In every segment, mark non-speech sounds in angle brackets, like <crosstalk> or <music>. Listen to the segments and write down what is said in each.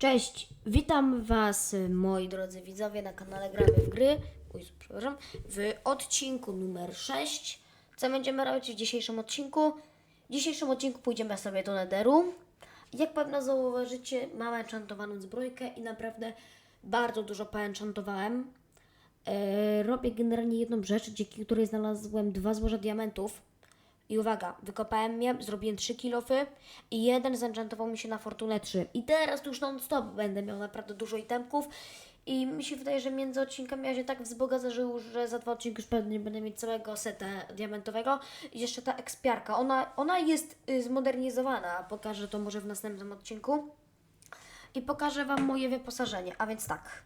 Cześć, witam Was, moi drodzy widzowie, na kanale Gramy w Gry. Uj, przepraszam. W odcinku numer 6. Co będziemy robić w dzisiejszym odcinku? W dzisiejszym odcinku pójdziemy sobie do Nederu. Jak pewno zauważycie, mam enchantowaną zbrojkę i naprawdę bardzo dużo poenchantowałem. E, robię generalnie jedną rzecz, dzięki której znalazłem dwa złoża diamentów. I uwaga, wykopałem je, zrobiłem 3 kilofy i jeden zenchantował mi się na Fortunę 3. I teraz już non-stop będę miał naprawdę dużo itemków. I mi się wydaje, że między odcinkami ja się tak wzbogacił, że za dwa odcinki już pewnie będę mieć całego seta diamentowego. I jeszcze ta ekspiarka, ona, ona jest y, zmodernizowana. Pokażę to może w następnym odcinku. I pokażę Wam moje wyposażenie. A więc tak.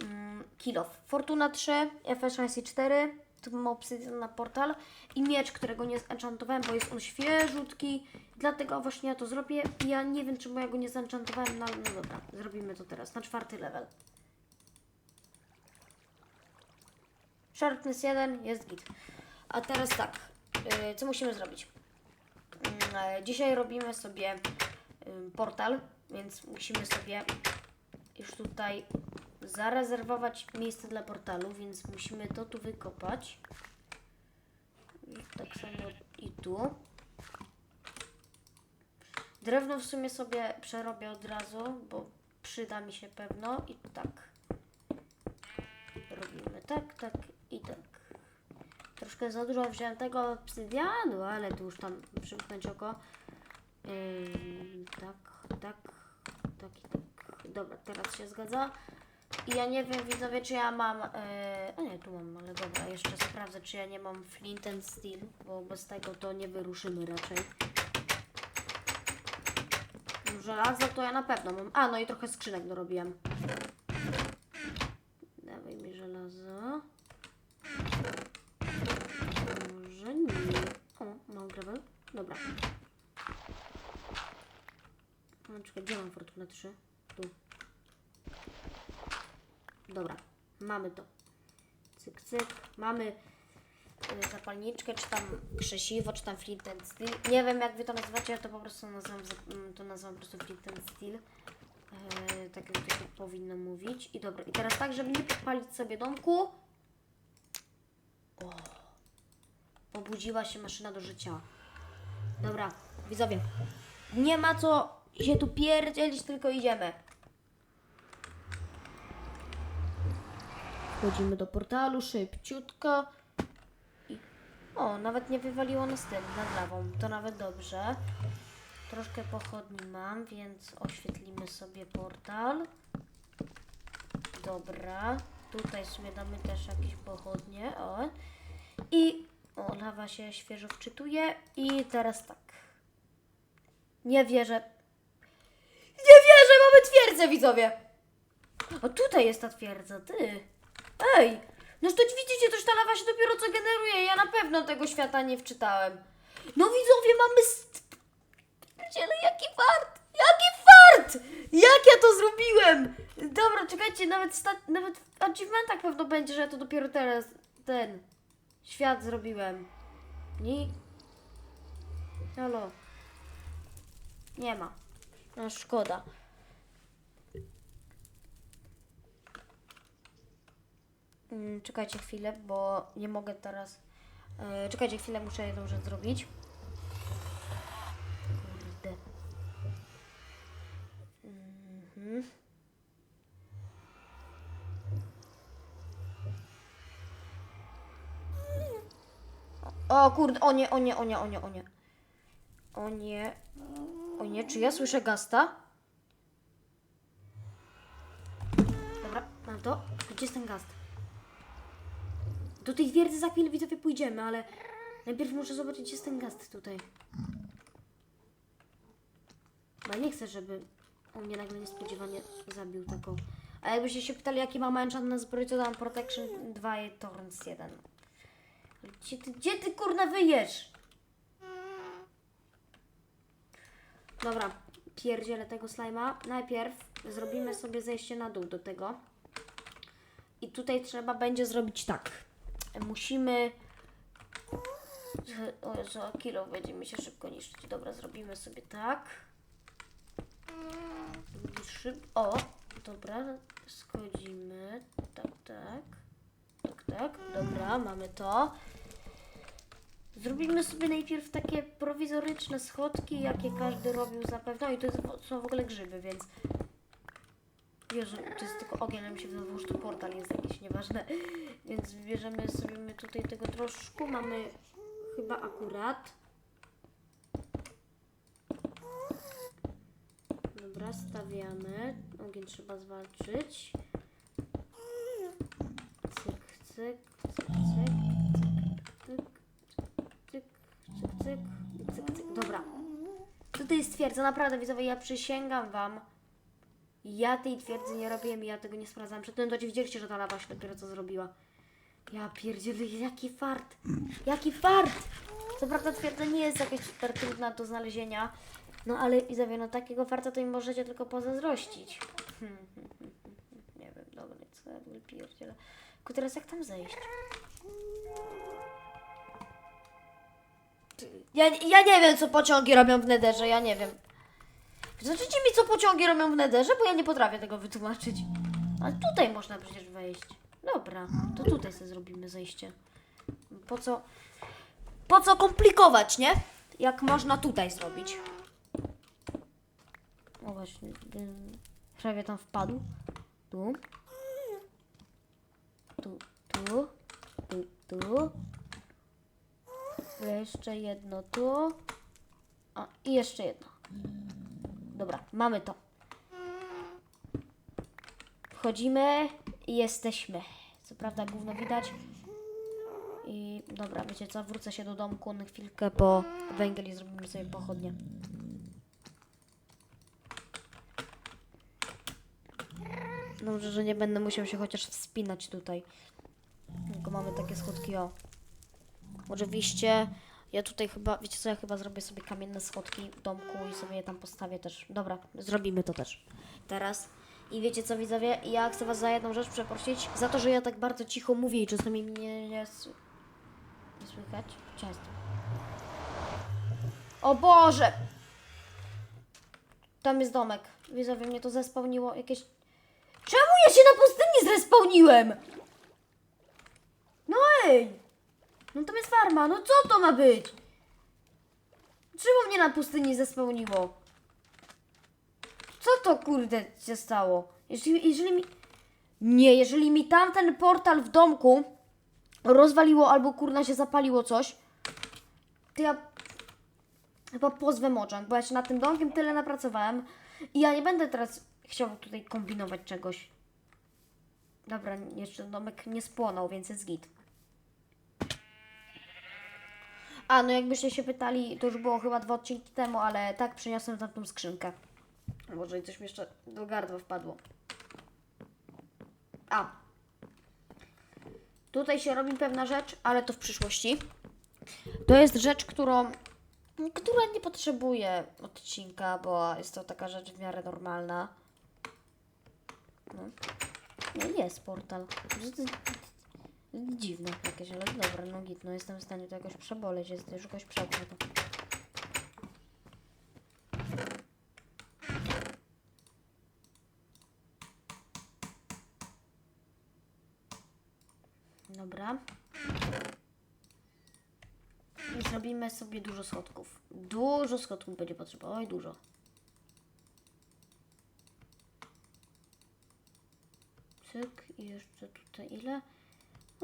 Mm, Kilof. Fortuna 3, FS 4, tu mam obsydian na portal i miecz, którego nie zenchantowałem, bo jest on świeżutki, dlatego właśnie ja to zrobię. Ja nie wiem, czemu ja go nie zenchantowałem, no, no dobra, zrobimy to teraz, na czwarty level. Sharpness 1 jest git. A teraz tak, yy, co musimy zrobić? Yy, dzisiaj robimy sobie yy, portal, więc musimy sobie już tutaj zarezerwować miejsce dla portalu, więc musimy to tu wykopać. Tak samo i tu. Drewno w sumie sobie przerobię od razu, bo przyda mi się pewno. I tak. Robimy tak, tak i tak. Troszkę za dużo wziąłem tego obsydianu, ale tu już tam przymknąć oko. Ym, tak, tak, tak i tak. Dobra, teraz się zgadza. I ja nie wiem, widzowie, czy ja mam. Yy, a nie, tu mam, ale dobra, jeszcze sprawdzę, czy ja nie mam Flint and Steel, bo bez tego to nie wyruszymy raczej. Żelazo to ja na pewno mam. A, no i trochę skrzynek dorobiłem. Dawaj mi żelazo. Może nie. O, mam gravel. Dobra. No, czekaj, gdzie mam Fortunę 3? Tu. Dobra, mamy to. Cyk, cyk. Mamy y, zapalniczkę, czy tam krzesiwo, czy tam flint and steel. Nie wiem, jak wy to nazywacie, ja to po prostu nazywam, mm, to nazywam po prostu flint and steel. E, tak jak to powinno mówić. I dobra, i teraz tak, żeby nie podpalić sobie domku. O, pobudziła się maszyna do życia. Dobra, widzowie, nie ma co się tu pierdzielić, tylko idziemy. Wchodzimy do portalu szybciutko. I... O, nawet nie wywaliło nas tym nad lawą. To nawet dobrze. Troszkę pochodni mam, więc oświetlimy sobie portal. Dobra. Tutaj sobie damy też jakieś pochodnie. O. I o, lawa się świeżo wczytuje. I teraz tak. Nie wierzę. Nie wierzę, mamy twierdzę, widzowie! O, tutaj jest ta twierdza, ty. Ej, no to widzicie, też ta lawa się dopiero co generuje. Ja na pewno tego świata nie wczytałem. No widzowie, mamy... Pierdziele, jaki fart! Jaki fart! Jak ja to zrobiłem? Dobra, czekajcie, nawet, sta... nawet w achievementach pewno będzie, że ja to dopiero teraz ten świat zrobiłem. Nie? Halo. Nie ma. No szkoda. Czekajcie chwilę, bo nie mogę teraz. e, czekajcie chwilę, muszę jedną rzecz zrobić. Kurde. Mhm. O kurde, o nie, o nie, o nie, o nie, o nie. O nie. O nie, czy ja słyszę gasta? Dobra, mam to. Gdzie jest ten gast? Do tej twierdzy za chwilę widzowie pójdziemy, ale najpierw muszę zobaczyć, gdzie jest ten gast tutaj. Bo nie chcę, żeby on mnie nagle niespodziewanie zabił taką. A jakbyście się pytali, jaki mam enchant na zbroi, to dam Protection 2 i Torrents 1. Gdzie ty, gdzie ty kurna wyjesz? Dobra, pierdzielę tego slajma. Najpierw zrobimy sobie zejście na dół do tego. I tutaj trzeba będzie zrobić tak. Musimy... O Jezu, kilo będzie mi się szybko niszczyć. Dobra, zrobimy sobie tak. szyb... O, dobra, schodzimy. Tak, tak. Tak, tak. Dobra, mamy to. Zrobimy sobie najpierw takie prowizoryczne schodki, jakie każdy robił zapewne. No i to są w ogóle grzyby, więc... Jezu, to jest tylko ogień, ale mi się wydawało, że to portal jest jakiś, nieważne. Więc wybierzemy sobie my tutaj tego troszkę. Mamy chyba akurat. Dobra, stawiamy. Ogień trzeba zwalczyć. Cyk, cyk, cyk, cyk, cyk, cyk, cyk, cyk, cyk, cyk. Dobra. Tutaj jest twierdza, naprawdę widzowie, ja przysięgam wam. Ja tej twierdzy nie robiłem i ja tego nie sprawdzam. Przedtem to widzieliście, że ta lawa się dopiero co zrobiła. Ja pierdzielę, jaki fart! Jaki fart! Co prawda twierdza nie jest jakaś super trudna do znalezienia, no ale widzowie, no takiego farta to im możecie tylko pozazdrościć. <laughs> Nie wiem, dobra, co ja pierdzielę. Tylko teraz jak tam zejść? Ja, ja nie wiem, co pociągi robią w nederze, ja nie wiem. Znaczycie mi, co pociągi robią w nederze, bo ja nie potrafię tego wytłumaczyć. Ale tutaj można przecież wejść. Dobra, to tutaj sobie zrobimy zejście. Po co... Po co komplikować, nie? Jak można tutaj zrobić. O właśnie, ym, prawie tam wpadł. Tu. Tu, tu. Tu, tu. Jeszcze jedno tu. A, i jeszcze jedno. Dobra, mamy to. Wchodzimy i jesteśmy. Co prawda gówno widać. I dobra, wiecie co, wrócę się do domku na chwilkę po węgiel i zrobimy sobie pochodnie. Dobrze, że nie będę musiał się chociaż wspinać tutaj. Tylko mamy takie schodki, o. Oczywiście, ja tutaj chyba, wiecie co, ja chyba zrobię sobie kamienne schodki w domku i sobie je tam postawię też. Dobra, zrobimy to też. Teraz. I wiecie co, widzowie, ja chcę was za jedną rzecz przeprosić, za to, że ja tak bardzo cicho mówię i czasami mnie nie, nie słychać. Często. O Boże! Tam jest domek. Widzowie, mnie to zespałniło jakieś... Czemu ja się na pustyni zrespałniłem? No ej! No tam jest farma, no co to ma być? Czemu mnie na pustyni zespełniło? Co to kurde się stało? Jeżeli, jeżeli mi... Nie, jeżeli mi tamten portal w domku rozwaliło albo kurna się zapaliło coś, to ja chyba pozwę moczang, bo ja się nad tym domkiem tyle napracowałem i ja nie będę teraz chciał tutaj kombinować czegoś. Dobra, jeszcze domek nie spłonął, więc jest git. A, no jakbyście się pytali, to już było chyba dwa odcinki temu, ale tak, przyniosłem tam tą skrzynkę. Może i coś mi jeszcze do gardła wpadło. A. Tutaj się robi pewna rzecz, ale to w przyszłości. To jest rzecz, którą, która nie potrzebuje odcinka, bo jest to taka rzecz w miarę normalna. No. No jest portal. Dziwne jakieś, ale dobra, no git, no jestem w stanie to jakoś przeboleć, jest już jakoś przebrać to. Dobra. I zrobimy sobie dużo schodków. Dużo schodków będzie potrzeba, oj dużo. Cyk i jeszcze tutaj ile?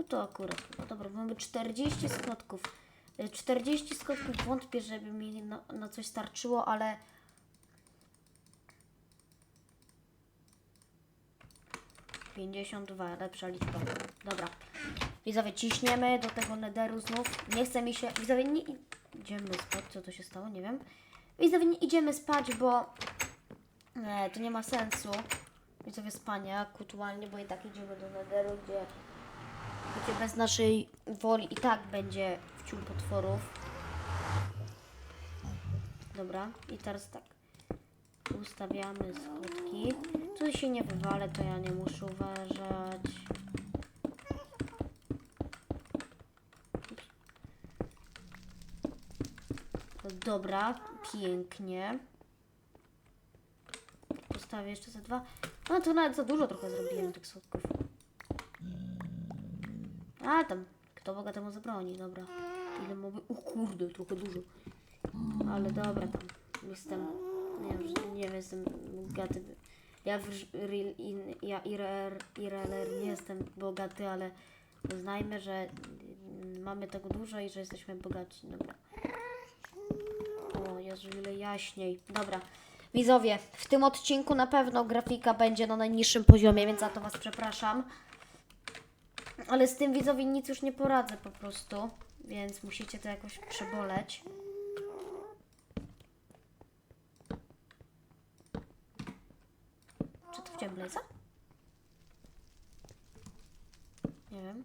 No to akurat chyba. Dobra, mamy 40 schodków. Y, 40 schodków wątpię, żeby mi na, na coś starczyło, ale... Pięćdziesiąt dwa, lepsza liczba. Dobra. Widzowie, ciśniemy do tego nederu znów. Nie chce mi się... Widzowie, nie idziemy spać. Co to się stało? Nie wiem. Widzowie, nie idziemy spać, bo... Nie, to nie ma sensu. Widzowie, spania aktualnie, bo i tak idziemy do nederu, gdzie gdzie bez naszej woli i tak będzie wciół potworów. Dobra, i teraz tak. Ustawiamy skutki. Tu się nie wywalę, to ja nie muszę uważać. Dobra, pięknie. zostawię jeszcze za dwa. No to nawet za dużo trochę zrobiłem tych słodków. A tam, kto Boga temu zabroni, dobra. Ile mogę? O kurde, trochę dużo. Ale dobra tam, jestem, nie wiem, nie wiem, jestem bogaty. Ja w real, in, ja IRL, IRL nie jestem bogaty, ale uznajmy, że mm, mamy tego dużo i że jesteśmy bogaci. Dobra. O Jezu, ile jaśniej. Dobra. Widzowie, w tym odcinku na pewno grafika będzie na najniższym poziomie, więc za to Was przepraszam. Ale z tym widzowie nic już nie poradzę po prostu, więc musicie to jakoś przeboleć. Czy to wziąłem Blaze'a? Nie wiem.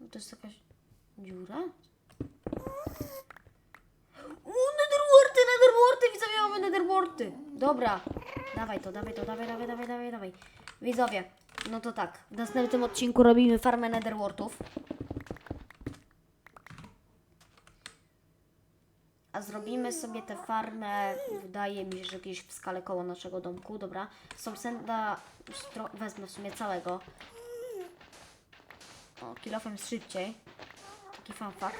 No to jest jakaś dziura? Uuu, netherworty, netherworty, widzowie, mamy netherworty. Dobra, dawaj to, dawaj to, dawaj, dawaj, dawaj, dawaj, dawaj. Widzowie, no to tak, w następnym odcinku robimy farmę netherwortów. A zrobimy sobie tę farmę, wydaje mi się, że gdzieś w skale koło naszego domku, dobra. Stro- wezmę w sumie całego. O, kilofem szybciej. Taki fun fact.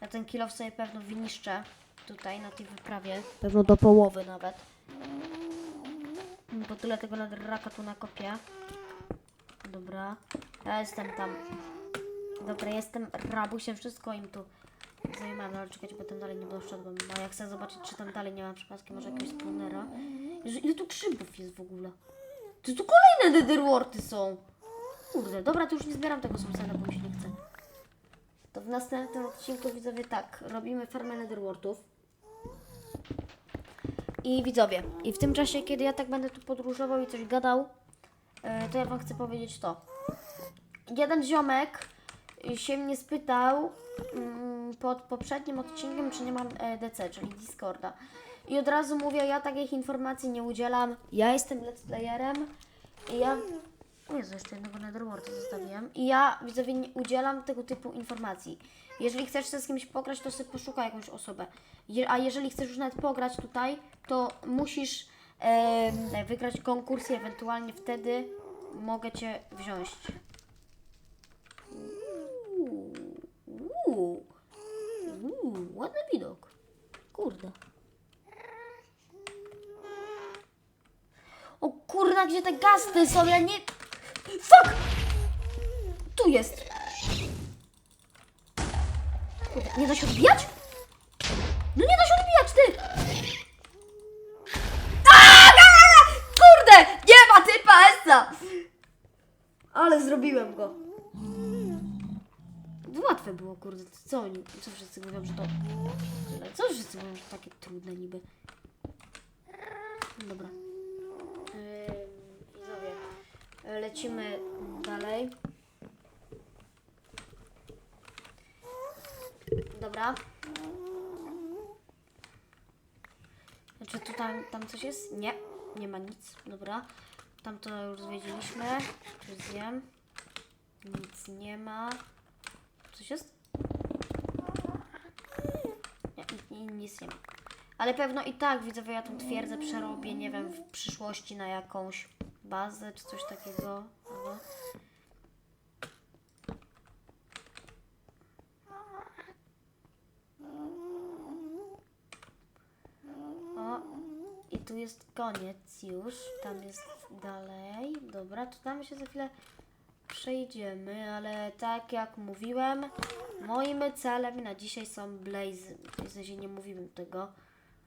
Ja ten kilof sobie pewno wyniszczę tutaj na tej wyprawie. Pewno do połowy nawet. Bo tyle tego raka tu nakopię. Dobra. Ja jestem tam. Dobra, jestem rabusiem, wszystko im tu no ale czekajcie, bo tam dalej nie doszedłem. A jak chcę zobaczyć, czy tam dalej nie ma przypadkiem może jakiegoś spawnera. Ile tu grzybów jest w ogóle? To tu kolejne netherworty są. Kurde, dobra, to już nie zbieram tego subsena, bo mi się nie chce. To w następnym odcinku widzowie tak, robimy farmę netherwortów. I widzowie, i w tym czasie, kiedy ja tak będę tu podróżował i coś gadał, e, to ja wam chcę powiedzieć to. Jeden ziomek się mnie spytał mm, pod poprzednim odcinkiem, czy nie mam e, DC, czyli Discorda. I od razu mówię, ja takich informacji nie udzielam. Ja jestem let's playerem i ja... Jezu, jeszcze jednego netherworda zostawiłem. I ja, widzowie, nie udzielam tego typu informacji. Jeżeli chcesz się z kimś pograć, to sobie poszukaj jakąś osobę. Je, a jeżeli chcesz już nawet pograć tutaj, to musisz em, wygrać konkurs i ewentualnie wtedy mogę Cię wziąć. Uuu, ładny widok. Kurde. O kurna, gdzie te gasty są? Ja nie... Fuck! Tu jest. Kurde, nie da się odbijać? No nie da się odbijać, ty! Kurde! Nie ma typa Esa! Ale zrobiłem go. Łatwe było, kurde. Co oni? Co wszyscy mówią, że to... Co wszyscy mówią, że takie trudne niby? Dobra. E, lecimy dalej. Dobra. Czy tu tam, coś jest? Nie, nie ma nic. Dobra. Tam to już zwiedziliśmy. Tu zjem. Nic nie ma. Coś jest? Nie, i nic nie ma. Ale pewno i tak widzowie, ja tą twierdzę przerobię, nie wiem, w przyszłości na jakąś bazę czy coś takiego. Albo... O, i tu jest koniec już. Tam jest dalej. Dobra, to tam się za chwilę przejdziemy, ale tak jak mówiłem, moim celem na dzisiaj są blazy. W sensie nie mówiłem tego,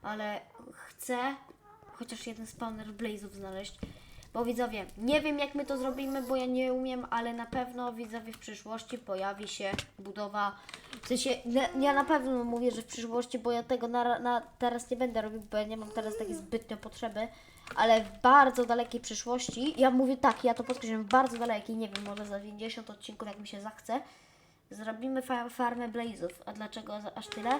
ale chcę chociaż jeden spawner blazów znaleźć. Bo widzowie, nie wiem jak my to zrobimy, bo ja nie umiem, ale na pewno widzowie w przyszłości pojawi się budowa. W sensie, ja- na pewno mówię, że w przyszłości, bo ja tego na, na teraz nie będę robił, bo ja nie mam teraz takiej zbytnio potrzeby, ale w bardzo dalekiej przyszłości, ja mówię tak, ja to podkreślam, w bardzo dalekiej, nie wiem, może za 50 odcinków, jak mi się zachce, zrobimy fa farmę blazów. A dlaczego aż tyle?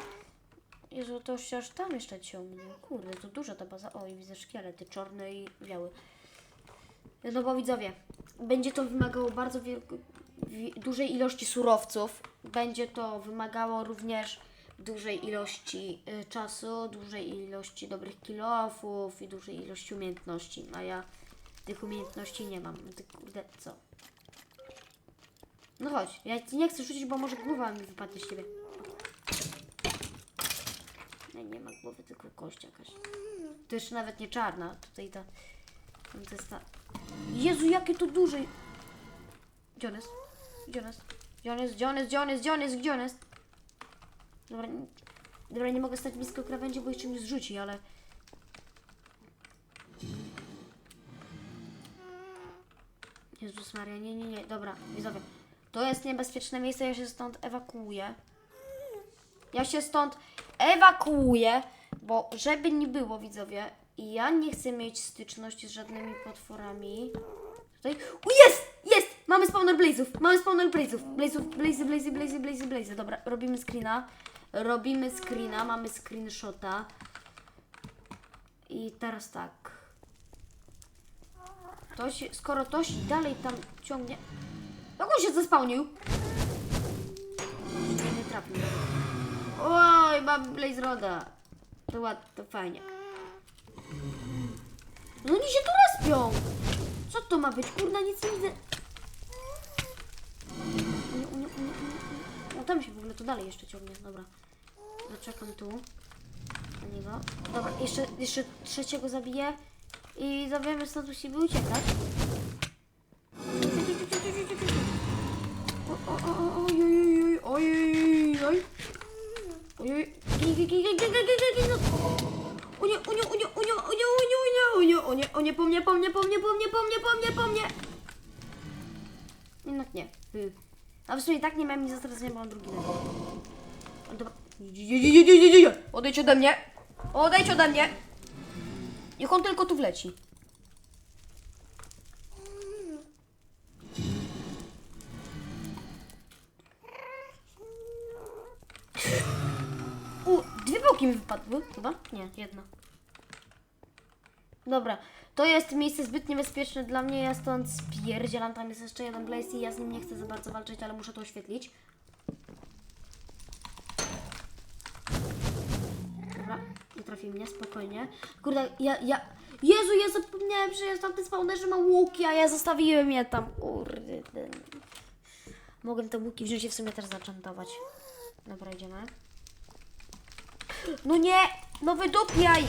Jezu, to się aż tam jeszcze ciągnie. Kurde, to duża ta baza. O, widzę szkielety, czarny i biały. No bo widzowie, będzie to wymagało bardzo dużej ilości surowców. Będzie to wymagało również dużej ilości y, czasu, dużej ilości dobrych kilofów i dużej ilości umiejętności. A ja tych umiejętności nie mam. No Ty kurde, co? No chodź, ja ci nie chcę rzucić, bo może głowa mi wypadnie z ciebie. Nie, nie ma głowy, tylko kość jakaś. To jeszcze nawet nie czarna. Tutaj ta. Jezu, jakie to duże. Gdzie on jest? Gdzie on jest? Gdzie on jest? Dobra, nie, dobra, nie mogę stać blisko krawędzi, bo jeszcze mnie zrzuci, ale... Jezus Maria, nie, nie, nie, dobra, widzowie. To jest niebezpieczne miejsce, ja się stąd ewakuuję. Ja się stąd ewakuuję, bo żeby nie było, widzowie, ja nie chcę mieć styczności z żadnymi potworami. Tutaj. O, jest! Jest! Mamy spawner blazów! Mamy spawner blazów! Blazów, blazy, blazy, blazy, blazy, blazy. Dobra, robimy screena. Robimy screena, mamy screenshota. I teraz tak. To się, skoro to się dalej tam ciągnie. Jak on się zespałnił? Nie trafił. Oj, mam Blaze Roda. To ładnie, to fajnie. No oni się tu respią. Co to ma być? Kurna, nic nie widzę. No tam się w ogóle to dalej jeszcze ciągnie. Dobra. Zaczekam tu. Na niego. Dobra, jeszcze, jeszcze trzeciego zabiję. I zawiemy stąd musimy uciekać. W sumie tak nie miałem nic zastracenia, bo mam drugi level. O, Dobra. Odejdź ode mnie. Odejdź ode mnie. Niech on tylko tu wleci. U, dwie boki mi wypadły, chyba? Nie, jedna. Dobra, to jest miejsce zbyt niebezpieczne dla mnie, ja stąd spierdzielam, tam jest jeszcze jeden blaze i ja z nim nie chcę za bardzo walczyć, ale muszę to oświetlić. Dobra, nie trafi mnie, spokojnie. Kurde, ja, ja... Jezu, ja zapomniałem, że jest tam ten spawner, że ma łuki, a ja zostawiłem je tam, kurde. Mogę te łuki wziąć i w sumie też zaczętować. Dobra, idziemy. No nie! No wydupiaj!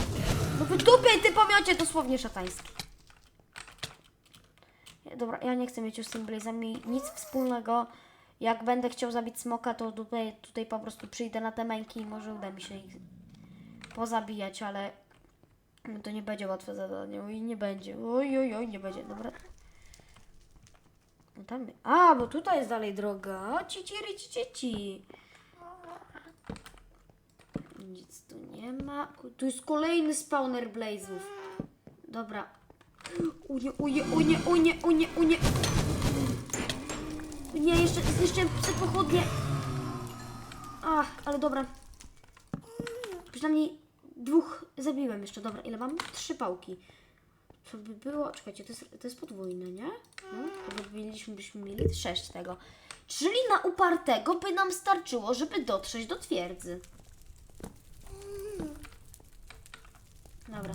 No wydupiaj ty pomiocie dosłownie szatański. Dobra, ja nie chcę mieć już z tym blazami nic wspólnego. Jak będę chciał zabić smoka, to tutaj, tutaj po prostu przyjdę na te męki i może uda mi się ich pozabijać, ale to nie będzie łatwe zadanie. Oj, nie będzie. Oj, oj, oj, nie będzie. Dobra. No tam... A, bo tutaj jest dalej droga. Ci, ci, ci, ci, ci. Nic tu nie ma. Tu jest kolejny spawner blazów. Dobra. Nie, o nie, o nie, o nie, jeszcze zniszczyłem te pochodnie. Ach, ale dobra. Przynajmniej dwóch zabiłem jeszcze. Dobra, ile mam? Trzy pałki. Co by było? Czekajcie, to jest, to jest podwójne, nie? No, to mieliśmy, byśmy mieli sześć tego. Czyli na upartego by nam starczyło, żeby dotrzeć do twierdzy. Dobra.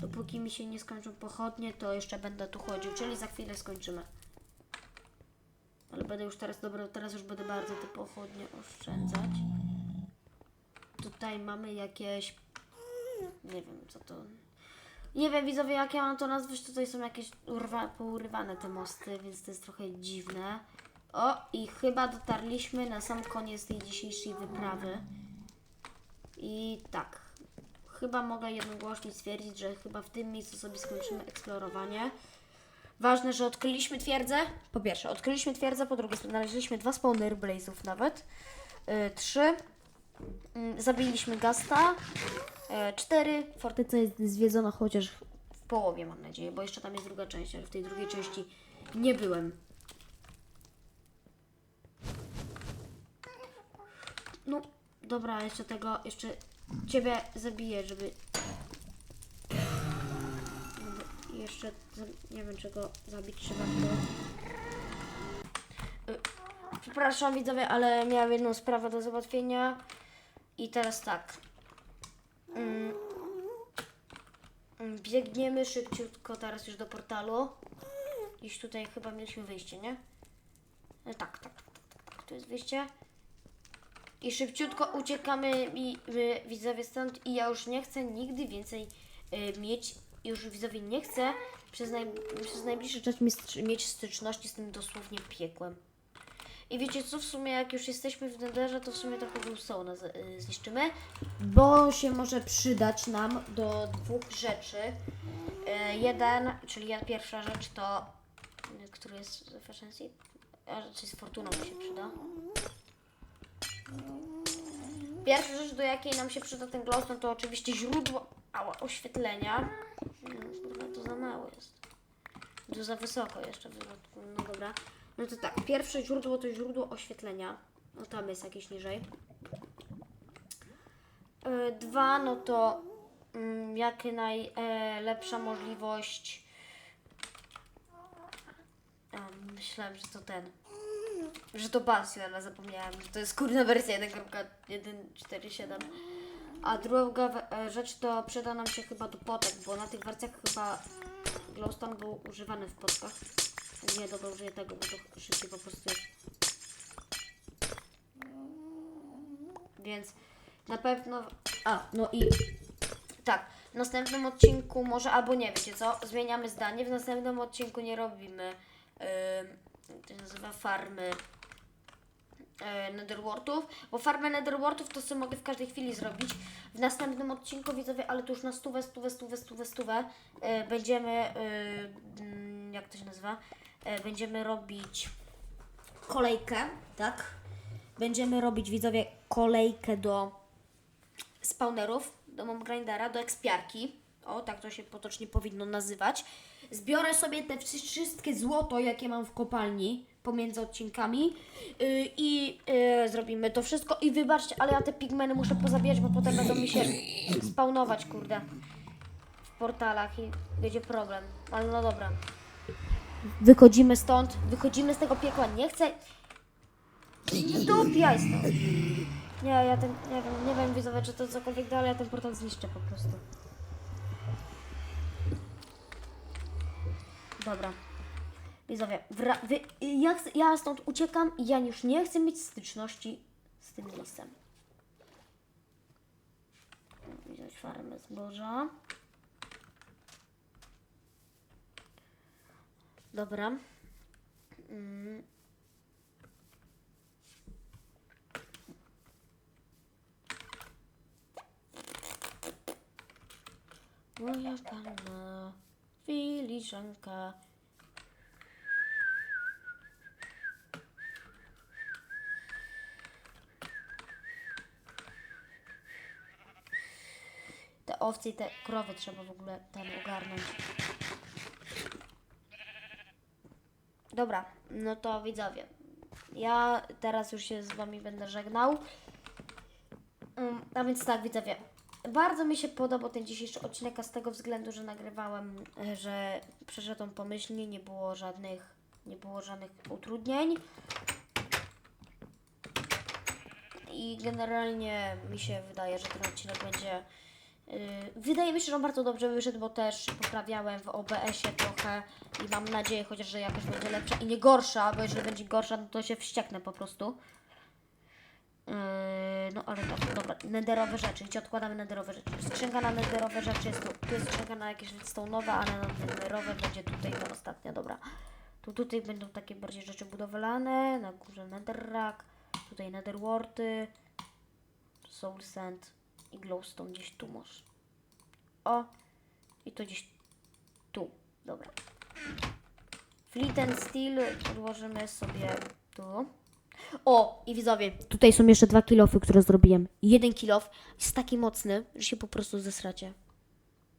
Dopóki mi się nie skończą pochodnie, to jeszcze będę tu chodził, czyli za chwilę skończymy. Ale będę już teraz, dobra, teraz już będę bardzo te pochodnie oszczędzać. Tutaj mamy jakieś... Nie wiem, co to... Nie wiem, widzowie, jak ja mam to nazwać, tutaj są jakieś urwa, pourywane te mosty, więc to jest trochę dziwne. O, i chyba dotarliśmy na sam koniec tej dzisiejszej wyprawy. I tak, chyba mogę jednogłośnie stwierdzić, że chyba w tym miejscu sobie skończymy eksplorowanie. Ważne, że odkryliśmy twierdzę. Po pierwsze, odkryliśmy twierdzę, po drugie, znaleźliśmy dwa spawnery blazów nawet. Yy, trzy. Yy, zabiliśmy Gasta. Yy, cztery. Fortyca jest zwiedzona chociaż w połowie, mam nadzieję, bo jeszcze tam jest druga część, ale w tej drugiej części nie byłem. No, dobra, jeszcze tego, jeszcze ciebie zabiję, żeby... Jeszcze, nie wiem czego zabić trzeba to. Y, Przepraszam widzowie, ale miałam jedną sprawę do załatwienia I teraz tak. Mm. Mm, Biegniemy szybciutko teraz już do portalu. Gdzieś tutaj chyba mieliśmy wyjście, nie? E, tak, tak, tak, tak, tak. Tu jest wyjście. I szybciutko uciekamy i y, widzowie stąd i ja już nie chcę nigdy więcej y, mieć, już widzowie nie chcę przez, naj, przez najbliższy czas mieć, styczności z tym dosłownie piekłem. I wiecie co, w sumie jak już jesteśmy w Netherze, to w sumie trochę Glowstone'a y, zniszczymy, bo się może przydać nam do dwóch rzeczy. Y, jeden, czyli pierwsza rzecz to, y, który jest efficiency, a czyli z fortuną mi się przyda. Pierwsza rzecz, do jakiej nam się przyda ten glowstone, to oczywiście źródło ała, oświetlenia. No, to za mało jest. To za wysoko jeszcze w. No dobra. No to tak, pierwsze źródło to źródło oświetlenia. No tam jest jakieś niżej. Yy, Dwa, no to mm, jak najlepsza możliwość. A, myślałem, że to ten. Że to Basio, ale zapomniałam, że to jest kurna wersja 1.147. A druga e, rzecz to przyda nam się chyba do potek, bo na tych wersjach chyba glowstone był używany w potkach. Nie, dobra, użyję tego, bo to szybciej po prostu jest. Więc na pewno... A, no i tak, w następnym odcinku może, albo nie, wiecie co, zmieniamy zdanie, w następnym odcinku nie robimy, yy, to się nazywa farmy yy, netherwortów, bo farmę netherwortów to sobie mogę w każdej chwili zrobić. W następnym odcinku, widzowie, ale to już na stówę, stówę, stówę, stówę, stówę, yy, będziemy, yy, mm, jak to się nazywa, yy, będziemy robić kolejkę, tak? Będziemy robić, widzowie, kolejkę do spawnerów, do mom grindera, do ekspiarki. O, tak to się potocznie powinno nazywać. Zbiorę sobie te wszy- wszystkie złoto, jakie mam w kopalni pomiędzy odcinkami yy, i yy, zrobimy to wszystko. I wybaczcie, ale ja te pigmeny muszę pozabierać, bo potem będą mi się spawnować, kurde, w portalach i będzie problem. Ale no dobra. Wychodzimy stąd, wychodzimy z tego piekła. Nie chcę... Dupiaj stąd. Nie, ja ten, nie wiem, nie wiem widzowie, czy to cokolwiek da, ale ja ten portal zniszczę po prostu. Dobra. Widzowie, wra- wy, ja, chcę, ja stąd uciekam i ja już nie chcę mieć styczności z tym miejscem. Wziąć farmę zboża. Dobra. Mm. Moja panna, filiżanka. Te owce i te krowy trzeba w ogóle tam ogarnąć. Dobra, no to widzowie. Ja teraz już się z wami będę żegnał. Um, a więc tak, widzowie. Bardzo mi się podobał ten dzisiejszy odcinek, a z tego względu, że nagrywałem, e, że przeszedłem pomyślnie, nie było żadnych, nie było żadnych utrudnień. I generalnie mi się wydaje, że ten odcinek będzie. Yy, wydaje mi się, że on bardzo dobrze wyszedł, bo też poprawiałem w OBS-ie trochę i mam nadzieję chociaż, że jakoś będzie lepsza i nie gorsza, bo jeżeli będzie gorsza, no to się wścieknę po prostu. Yy, no ale tak, dobra, nederowe rzeczy, gdzie odkładamy nederowe rzeczy. Skrzynka na nederowe rzeczy jest tu, tu jest skrzynka na jakieś redstone'owe, ale na nederowe będzie tutaj ta ostatnia, dobra. Tu tutaj będą takie bardziej rzeczy budowlane, na górze netherrack, tutaj netherwarty, soul sand i glowstone gdzieś tu może. O, i to gdzieś tu, dobra. Flint and steel odłożymy sobie tu. O, i widzowie, tutaj są jeszcze dwa kilofy, które zrobiłem. Jeden kilof jest taki mocny, że się po prostu zesracie.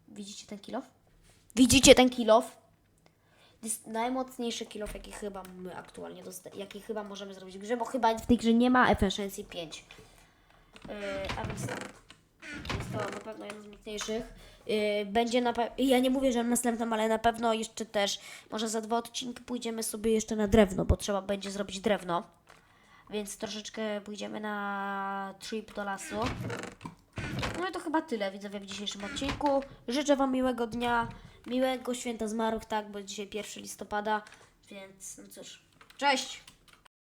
Widzicie ten kilof? Widzicie ten kilof? To jest najmocniejszy kilof, jaki chyba my aktualnie jaki chyba możemy zrobić w grze, bo chyba w tej grze nie ma efficiency 5. Yy, a więc tak. Jest to na pewno jeden z mocniejszych. Yy, będzie na. Ja nie mówię, że następnym, ale na pewno jeszcze też. Może za dwa odcinki pójdziemy sobie jeszcze na drewno, bo trzeba będzie zrobić drewno. Więc troszeczkę pójdziemy na trip do lasu. No i to chyba tyle, widzowie, w dzisiejszym odcinku. Życzę Wam miłego dnia, miłego święta zmarłych, tak, bo dzisiaj 1 listopada, więc no cóż, cześć!